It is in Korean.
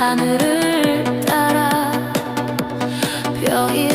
하늘을 따라 벽이